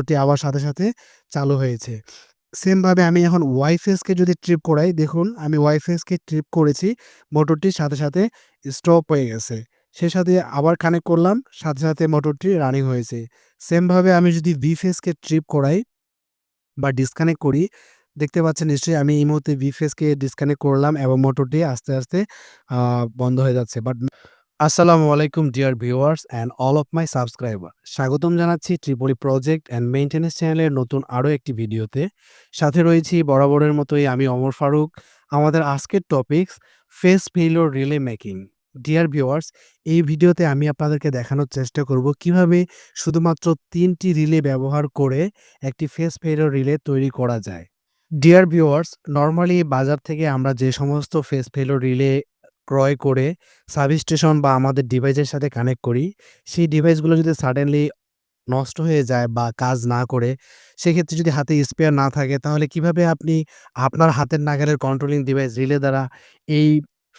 মোটরটি আবার সাথে, সাথে চালু হয়েছে। সেমভাবে আমি এখন ওয়াই ফেজকে যদি ট্রিপ করাই দেখুন আমি ওয়াই ফেজকে ট্রিপ করেছি। মোটরটির সাথে, সাথে স্টপ হয়ে গেছে। সে সাথে আবার কানেক্ট করলাম। সাথে, সাথে মোটরটি রানিং হয়েছে। সেমভাবে আমি যদি ভি ফেজকে ট্রিপ করাই বা ডিসকানেক্ট করি, দেখতে পাচ্ছেন নিশ্চয়ই আমি এই মুহূর্তে ভি ফেজকে ডিসকানেক্ট করলাম এবং মোটরটি আস্তে, আস্তে বন্ধ হয়ে যাচ্ছে। বাট আসসালামু আলাইকুম, dear viewers and all of my subscriber. স্বাগতম জানাচ্ছি ট্রিপলি প্রজেক্ট অ্যান্ড মেইনটেন্যান্স চ্যানেলের নতুন আরও একটি ভিডিওতে। সাথে রয়েছি বরাবরের মতোই আমি অমর ফারুক। আমাদের আজকের topics phase failure relay making. Dear viewers, এই ভিডিওতে আমি আপনাদেরকে দেখানোর চেষ্টা করব কীভাবে শুধুমাত্র তিনটি রিলে ব্যবহার করে একটি ফেজ ফেইলিউর রিলে তৈরি করা যায়। ডিয়ার ভিউয়ার্স নর্মালি বাজার থেকে আমরা যে সমস্ত ফেজ ফেইলিউর রিলে ক্রয় করে সার্ভিস স্টেশন বা আমাদের ডিভাইসের সাথে কানেক্ট করি, সেই ডিভাইসগুলো যদি সাডেনলি নষ্ট হয়ে যায় বা কাজ না করে, সেক্ষেত্রে যদি হাতে স্পেয়ার না থাকে তাহলে কীভাবে আপনি আপনার হাতের নাগালের কন্ট্রোলিং ডিভাইস রিলে দ্বারা এই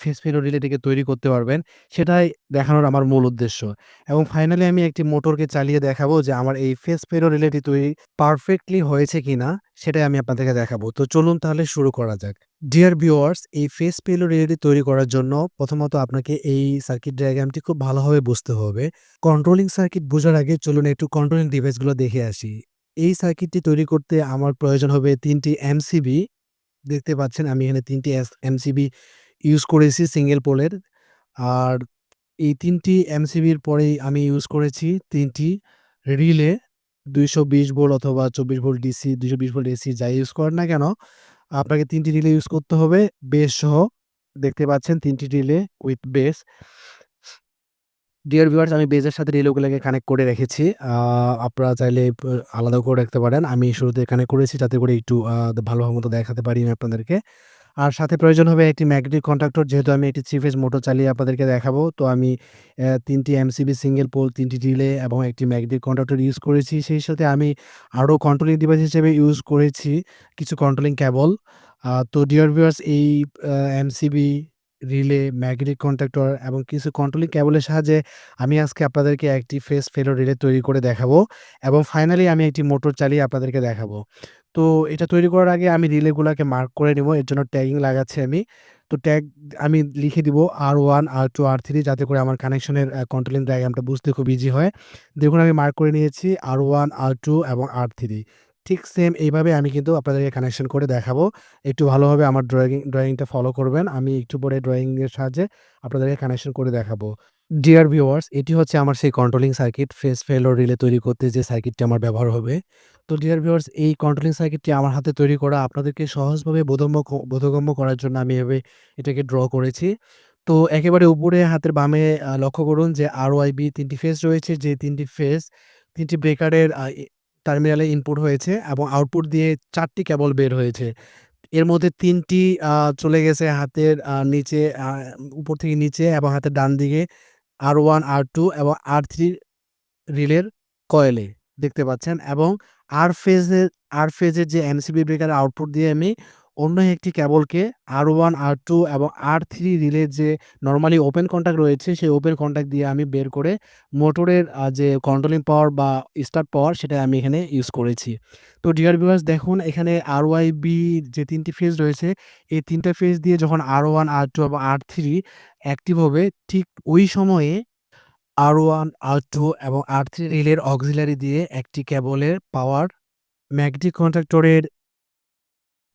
ফেইলিউর রিলেটিকে তৈরি করতে পারবেন, সেটাই দেখানোর আমার মূল উদ্দেশ্য। এবং ফাইনালি আমি একটি মোটরকে চালিয়ে দেখাবো যে আমার এই ফেইলিউর রিলেটি তৈরি পারফেক্টলি হয়েছে কিনা সেটাই আমি আপনাদেরকে দেখাবো। তো চলুন তাহলে শুরু করা যাক। ডিয়ার ভিউয়ার্স এই ফেস ফেইলিউর রিলেটি তৈরি করার জন্য প্রথমত আপনাকে এই সার্কিট ডায়াগ্রামটি খুব ভালোভাবে বুঝতে হবে। কন্ট্রোলিং সার্কিট বোঝার আগে চলুন একটু কন্ট্রোলিং ডিভাইসগুলো দেখে আসি। এই সার্কিটটি তৈরি করতে আমার প্রয়োজন হবে তিনটি এমসিবি। দেখতে পাচ্ছেন আমি এখানে ৩ টি এমসিবি ইউজ করেছি সিঙ্গেল পোলের। আর এই তিনটি এমসিবির পরেই আমি ইউজ করেছি ৩ টি রিলে ২২০ ভোল্ট অথবা ২৪ ভোল্ট ডিসি, ২২০ ভোল্ট এসি যাই ইউজ করেন না কেন, আপনাকে তিনটি রিলে ইউজ করতে হবে বেস সহ। দেখতে পাচ্ছেন তিনটি relay with base. Dear viewers আমি বেজের সাথে রিলেগুলোকে কানেক্ট করে রেখেছি। আপনারা চাইলে আলাদা করে রাখতে পারেন। আমি শুরুতে কানেক্ট করেছি যাতে করে একটু ভালোভাবে মতো দেখাতে পারি আমি আপনাদেরকে। আর সাথে প্রয়োজন হবে একটি ম্যাগনেটিক কন্ট্রাক্টর যেহেতু আমি একটি থ্রি ফেজ মোটর চালিয়ে আপনাদেরকে দেখাবো। তো আমি তিনটি এমসিবি সিঙ্গেল পোল, তিনটি ডিলে এবং একটি ম্যাগনেটিক কন্ট্রাক্টর ইউজ করেছি। সেই সাথে আমি আরও কন্ট্রোলিং ডিভাইস হিসেবে ইউজ করেছি কিছু কন্ট্রোলিং ক্যাবল তো ডিয়ার ভিউয়ার্স এই এমসিবি, রিলে, ম্যাগনেটিক কন্ট্যাক্টর এবং কিছু কন্ট্রোলিং কেবলের সাহায্যে আমি আজকে আপনাদেরকে একটি ফেস ফেলো রিলে তৈরি করে দেখাবো এবং ফাইনালি আমি একটি মোটর চালিয়ে আপনাদেরকে দেখাবো। তো এটা তৈরি করার আগে আমি রিলেগুলাকে মার্ক করে নিবো। এর জন্য ট্যাগিং লাগাচ্ছি আমি। তো ট্যাগ আমি লিখে দিব R1, R2, R3 যাতে করে আমার কানেকশনের কন্ট্রোলিং ডায়াগ্রামটা বুঝতে খুব ইজি হয়। দেখুন আমি মার্ক করে নিয়েছি R1, R2 এবং R3 ঠিক সেম এইভাবে আমি কিন্তু আপনাদেরকে কানেকশন করে দেখাবো। একটু ভালোভাবে আমার ড্রয়িং ড্রয়িংটা ফলো করবেন। আমি একটু পরে ড্রয়িংয়ের সাহায্যে আপনাদেরকে কানেকশন করে দেখাবো। ডিয়ার ভিউয়ার্স এটি হচ্ছে আমার সেই controlling circuit phase failure relay তৈরি করতে যে সার্কিটটি আমার ব্যবহার হবে। তো ডিয়ার ভিউয়ার্স এই কন্ট্রোলিং সার্কিটটি আমার হাতে তৈরি করা আপনাদেরকে সহজভাবে বোধম্য বোধগম্য করার জন্য আমি এভাবে এটাকে ড্র করেছি। তো একেবারে উপরে হাতের বামে লক্ষ্য করুন যে আরওয়াইবি ৩ টি ফেজ রয়েছে যে ৩ টি ফেজ ৩ ব্রেকারের টার্মিনালে ইনপুট হয়েছে এবং আউটপুট দিয়ে চারটি কেবল বের হয়েছে। এর মধ্যে তিনটি চলে গেছে হাতের নিচে উপর থেকে নিচে এবং হাতের ডান দিকে R1, R2 এবং আর থ্রি রিলের কয়েলে দেখতে পাচ্ছেন এবং আর ফেজের আর ফেজের যে এনসিবি ব্রেকার আউটপুট দিয়ে আমি অন্য একটি ক্যাবলকে আর ওয়ান আর টু এবং R3 রিলের যে নর্মালি ওপেন কন্ট্যাক্ট রয়েছে সেই ওপেন কন্ট্যাক্ট দিয়ে আমি বের করে মোটরের যে কন্ট্রোলিং পাওয়ার বা স্টার্ট পাওয়ার সেটা আমি এখানে ইউজ করেছি। তো ডিয়ার ভিউয়ার্স দেখুন এখানে আরওয়াইবি যে ৩ টি ফেজ রয়েছে এই ৩ টা ফেজ দিয়ে যখন R1, R2 এবং আর থ্রি অ্যাক্টিভ হবে ঠিক ওই সময়ে R1, R2 এবং আর থ্রি রিলের অক্সিলারি দিয়ে একটি ক্যাবলের পাওয়ার ম্যাগনেটিক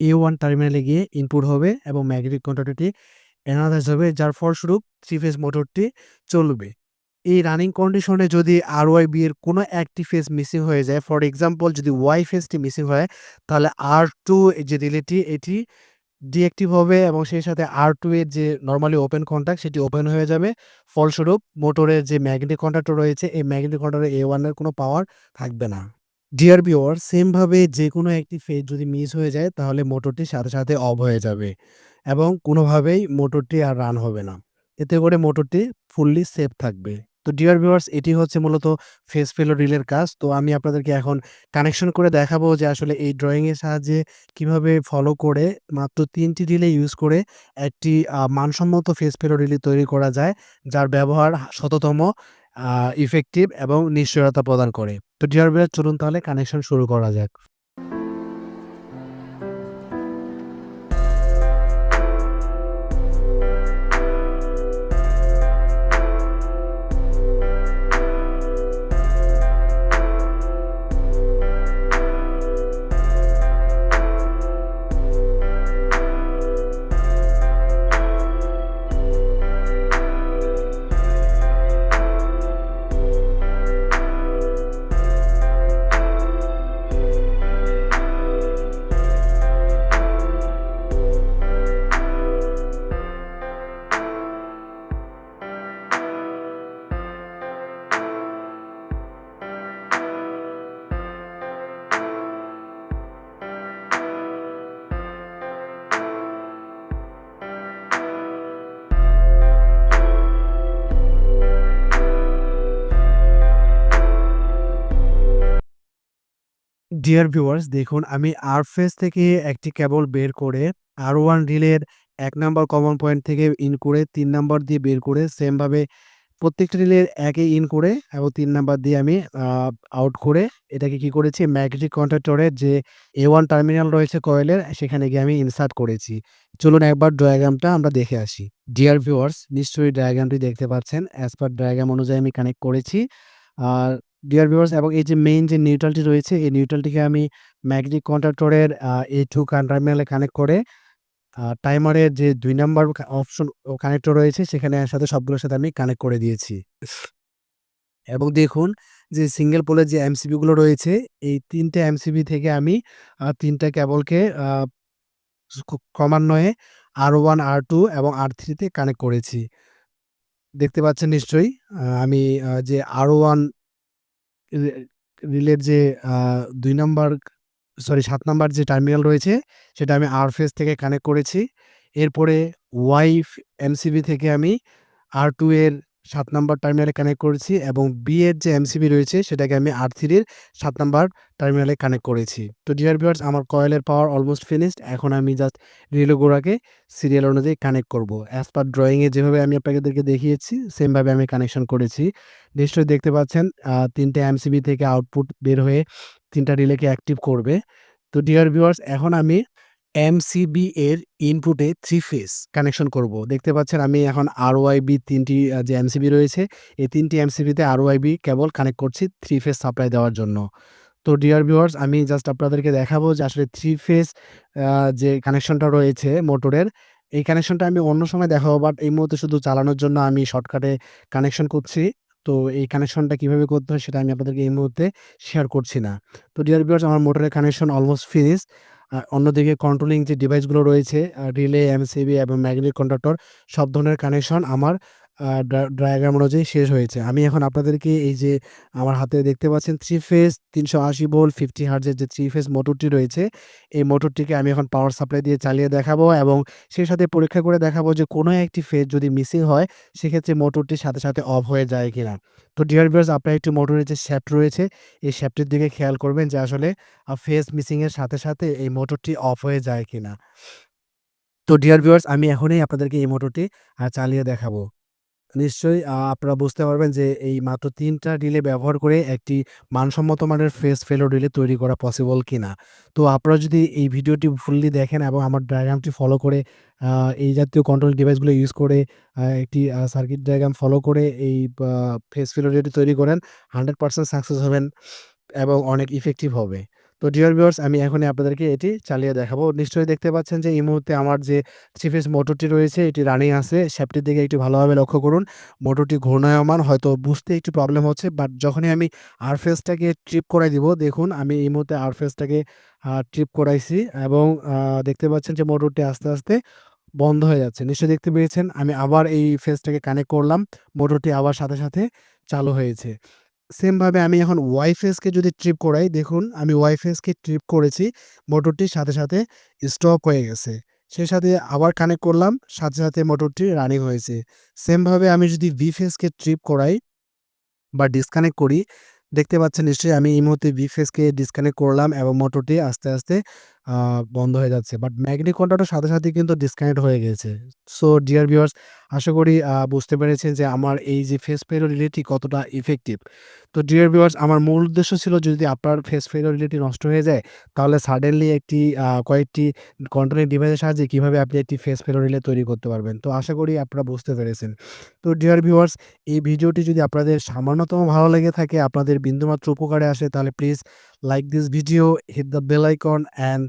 কন্ট্যাক্টরের A1 টার্মিনালে গিয়ে ইনপুট হবে এবং ম্যাগনেটিক কন্ট্যাক্টরটি এনালাইজ হবে, যার ফলস্বরূপ থ্রি ফেজ মোটরটি চলবে। এই রানিং কন্ডিশনে যদি আরওয়াইবি এর কোনো একটি ফেজ মিসিং হয়ে যায় ফর এক্সাম্পল যদি ওয়াই ফেজটি মিসিং হয়, তাহলে R2 যে রিলেটি এটি ডিঅ্যাক্টিভ হবে এবং সেই সাথে R2 এর যে নরমালি ওপেন কন্ট্যাক্ট সেটি ওপেন হয়ে যাবে। ফলস্বরূপ মোটরের যে ম্যাগনেটিক কন্ট্যাক্টর রয়েছে, এই ম্যাগনেটিক কন্ট্যাক্টরে A1 এর কোনো পাওয়ার থাকবে না। ডিয়ার ভিউয়ার্স সেমভাবে যে কোনো একটি ফেজ যদি মিস হয়ে যায় তাহলে মোটরটি সাথে, সাথে অফ হয়ে যাবে এবং কোনোভাবেই মোটরটি আর রান হবে না। এতে করে মোটরটি ফুললি সেফ থাকবে। তো ডিয়ার ভিউয়ার্স এটি হচ্ছে মূলত ফেস ফেইলিউর রিলের কাজ। তো আমি আপনাদেরকে এখন কানেকশন করে দেখাবো যে আসলে এই ড্রয়িংয়ের সাহায্যে কীভাবে ফলো করে মাত্র তিনটি রিলে ইউজ করে একটি মানসম্মত ফেস ফেইলিউর রিলে তৈরি করা যায়। যার ব্যবহার শততম ইফেক্টিভ এবং নিশ্চয়তা প্রদান করে। তো ডিয়ার চলুন তাহলে কানেকশন শুরু করা যাক। ডিয়ার ভিউয়ার্স দেখুন, আমি আরফেস থেকে একটি কেবল বের করে আর ওয়ান রিলের এক নাম্বার কমন পয়েন্ট থেকে ইন করে তিন নাম্বার দিয়ে বের করে সেমভাবে প্রত্যেকটা রিলের একে ইন করে এবং তিন নাম্বার দিয়ে আমি আউট করে এটাকে কি করেছি ম্যাগনেটিক কন্ট্যাক্টরের যে এ ওয়ান টার্মিনাল রয়েছে কয়েলের সেখানে গিয়ে আমি ইনসার্ট করেছি। চলুন একবার ডায়াগ্রামটা আমরা দেখে আসি। ডিয়ার ভিউয়ার্স নিশ্চয়ই ডায়াগ্রামটি দেখতে পাচ্ছেন। অ্যাজ পার ডায়াগ্রাম অনুযায়ী আমি কানেক্ট করেছি। আর ডিয়ার ভিউয়ার্স এবং এই যে মেইন যে নিউট্রালটি রয়েছে এই নিউট্রালটিকে আমি ম্যাগনেটিক কন্ট্রাক্টরের আ A2 কান কানেক্ট করে টাইমারের যে দুই নাম্বার অপশন কানেক্টর রয়েছে সেখানে সাথে সবগুলোর সাথে আমি কানেক্ট করে দিয়েছি। এবং দেখুন যে সিঙ্গেল পোলের যে এমসিবিগুলো রয়েছে এই তিনটে এমসিবি থেকে আমি আ ৩ টা কেবলকে আ আর ক্রমান্বয়ে R1, R2 এবং আর থ্রিতে কানেক্ট করেছি। দেখতে পাচ্ছেন নিশ্চয়ই আমি যে R1 রি রিলের যে ২ নাম্বার, সরি, সাত নাম্বার যে টার্মিনাল রয়েছে, সেটা আমি আর ফেস থেকে কানেক্ট করেছি। এরপরে ওয়াইফ এমসিবি থেকে আমি আর টু এর ৭ নাম্বার টার্মিনালে কানেক্ট করেছি এবং বি এর যে এমসিবি রয়েছে, সেটাকে আমি R3 এর ৭ নাম্বার টার্মিনালে কানেক্ট করেছি। তো ডিয়ার ভিউয়ার্স আমার কয়েলের পাওয়ার অলমোস্ট ফিনিশড। এখন আমি জাস্ট রিলেগুলোকে সিরিয়াল অনুযায়ী কানেক্ট করব। অ্যাজ পার ড্রয়িংয়ে যেভাবে আমি আপনাদেরকে দেখিয়েছি সেমভাবে আমি কানেকশন করেছি। নিশ্চয়ই দেখতে পাচ্ছেন, আ ৩ টে এমসিবি থেকে আউটপুট বের হয়ে ৩ টা রিলেকে অ্যাক্টিভ করবে। তো ডিয়ার ভিউয়ার্স এখন আমি এমসিবি এর ইনপুটে থ্রি ফেজ কানেকশন করব। দেখতে পাচ্ছেন আমি এখন আরওআইবি ৩ তিনটি যে এমসিবি রয়েছে, এই ৩ টি এমসিবিতে আরওআইবি কেবল কানেক্ট করছি থ্রি ফেজ সাপ্লাই দেওয়ার জন্য। তো ডিয়ার ভিউয়ার্স আমি জাস্ট আপনাদেরকে দেখাবো যে আসলে থ্রি আ যে কানেকশনটা রয়েছে মোটরের, এই কানেকশনটা আমি অন্য সময় দেখাবো বাট এই মুহূর্তে শুধু চালানোর জন্য আমি শর্টকাটে কানেকশন করছি। তো এই কানেকশনটা কীভাবে করতে হয় সেটা আমি আপনাদেরকে এই মুহূর্তে শেয়ার করছি না। তো ডিয়ার ভিউয়ার্স আমার মোটরের কানেকশন অলমোস্ট ফিনিশ। অন্যদিকে কন্ট্রোলিং যে ডিভাইসগুলো রয়েছে রিলে, এমসিবি এবং ম্যাগনেটিক কন্ডাক্টর সব ধরনের কানেকশন আমার ডায়াগ্রাম অনুযায়ী শেষ হয়েছে। আমি এখন আপনাদেরকে এই যে আমার হাতে দেখতে পাচ্ছেন 3 ফেজ ৩৮০ ভোল্ট 50 হার্টজের যে থ্রি ফেজ মোটরটি রয়েছে এই মোটরটিকে আমি এখন পাওয়ার সাপ্লাই দিয়ে চালিয়ে দেখাবো এবং সেই সাথে পরীক্ষা করে দেখাবো যে কোনো একটি ফেজ যদি মিসিং হয় সেক্ষেত্রে মোটরটি সাথে, সাথে অফ হয়ে যায় কিনা। তো ডিয়ার ভিউয়ার্স আপনার একটি মোটরের যে শ্যাফট রয়েছে এই শ্যাফটের দিকে খেয়াল করবেন যে আসলে ফেজ মিসিংয়ের সাথে, সাথে এই মোটরটি অফ হয়ে যায় কিনা। তো ডিয়ার ভিউয়ার্স আমি এখনই আপনাদেরকে এই মোটরটি চালিয়ে দেখাবো। নিশ্চয়ই আপনারা বুঝতে পারবেন যে এই মাত্র ৩ টা রিলে ব্যবহার করে একটি মানসম্মত মানের ফেস ফেলো রিলে তৈরি করা পসিবল কিনা। তো আপনারা যদি এই ভিডিওটি ফুললি দেখেন এবং আমার ডায়াগ্রামটি ফলো করে এই জাতীয় কন্ট্রোল ডিভাইসগুলো ইউজ করে একটি সার্কিট ডায়াগ্রাম ফলো করে এই ফেস ফেলো রিলেটি তৈরি করেন 100% সাকসেস হবেন এবং অনেক ইফেক্টিভ হবে। তো ডিয়ার ভিউয়ার্স আমি এখনই আপনাদেরকে এটি চালিয়ে দেখাবো। নিশ্চয়ই দেখতে পাচ্ছেন যে এই মুহূর্তে আমার যে 3 ফেজ মোটরটি রয়েছে এটি রানিং আছে। শ্যাফটের দিকে একটু ভালোভাবে লক্ষ্য করুন। মোটরটি ঘূর্ণায়মান হয়তো বুঝতে একটু প্রবলেম হচ্ছে বাট যখনই আমি আর ফেজটাকে ট্রিপ করাই দিব দেখুন আমি এই মুহূর্তে আর ফেজটাকে আ ট্রিপ করাইছি এবং দেখতে পাচ্ছেন যে মোটরটি আস্তে, আস্তে বন্ধ হয়ে যাচ্ছে। নিশ্চয়ই দেখতে পেয়েছেন আমি আবার এই ফেসটাকে কানেক্ট করলাম। মোটরটি আবার সাথে, সাথে চালু হয়েছে। সেম ভাবে আমি এখন ওয়াই ফেজকে যদি ট্রিপ করাই দেখুন আমি ওয়াই ফেজকে ট্রিপ করেছি। মোটরটির সাথে, সাথে স্টপ হয়ে গেছে। সেই সাথে আবার কানেক্ট করলাম সাথে, সাথে মোটরটি রানিং হয়েছে। সেম ভাবে আমি যদি ভি ফেজকে ট্রিপ করাই বা ডিসকানেক্ট করি দেখতে পাচ্ছেন নিশ্চয়ই আমি এই মুহূর্তে ভি ফেজকে ডিসকানেক্ট করলাম এবং মোটরটি আস্তে, আস্তে বন্ধ হয়ে যাচ্ছে। বাট ম্যাগনেটিক কন্ট্যাক্টের সাথে, সাথেই কিন্তু ডিসকানেক্ট হয়ে গেছে। সো ডিয়ার ভিউয়ার্স আশা করি বুঝতে পেরেছেন যে আমার এই যে ফেস ফেলোরিলিটি কতটা ইফেক্টিভ। তো ডিয়ার ভিউয়ার্স আমার মূল উদ্দেশ্য ছিল যদি আপনার ফেস ফেলোরিলিটি নষ্ট হয়ে যায় তাহলে সাডেনলি একটি কয়েকটি কন্ট্রোলিং ডিভাইসের সাহায্যে কীভাবে আপনি একটি ফেস ফেলোরিলে তৈরি করতে পারবেন। তো আশা করি আপনারা বুঝতে পেরেছেন। তো ডিয়ার ভিউয়ার্স এই ভিডিওটি যদি আপনাদের সামান্যতম ভালো লেগে থাকে, আপনাদের বিন্দুমাত্র উপকারে আসে তাহলে please like this video, hit the bell icon and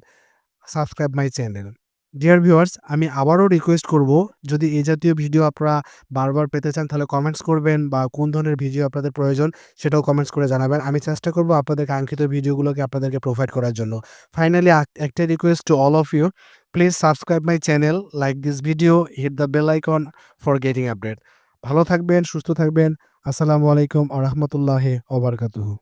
subscribe my channel. Dear viewers আমি আবারও রিকোয়েস্ট করব যদি এই জাতীয় ভিডিও আপনারা বারবার পেতে চান তাহলে কমেন্টস করবেন বা কোন ধরনের ভিডিও আপনাদের প্রয়োজন সেটাও কমেন্টস করে জানাবেন। আমি চেষ্টা করব আপনাদের কাঙ্ক্ষিত ভিডিওগুলোকে আপনাদেরকে প্রোভাইড করার জন্য। ফাইনালি আ একটা request to all of you please subscribe my channel, like this video, hit the bell icon for getting update. ভালো থাকবেন, সুস্থ থাকবেন। আসসালামু আলাইকুম ওয়া রাহমাতুল্লাহি ওয়া বারাকাতুহু।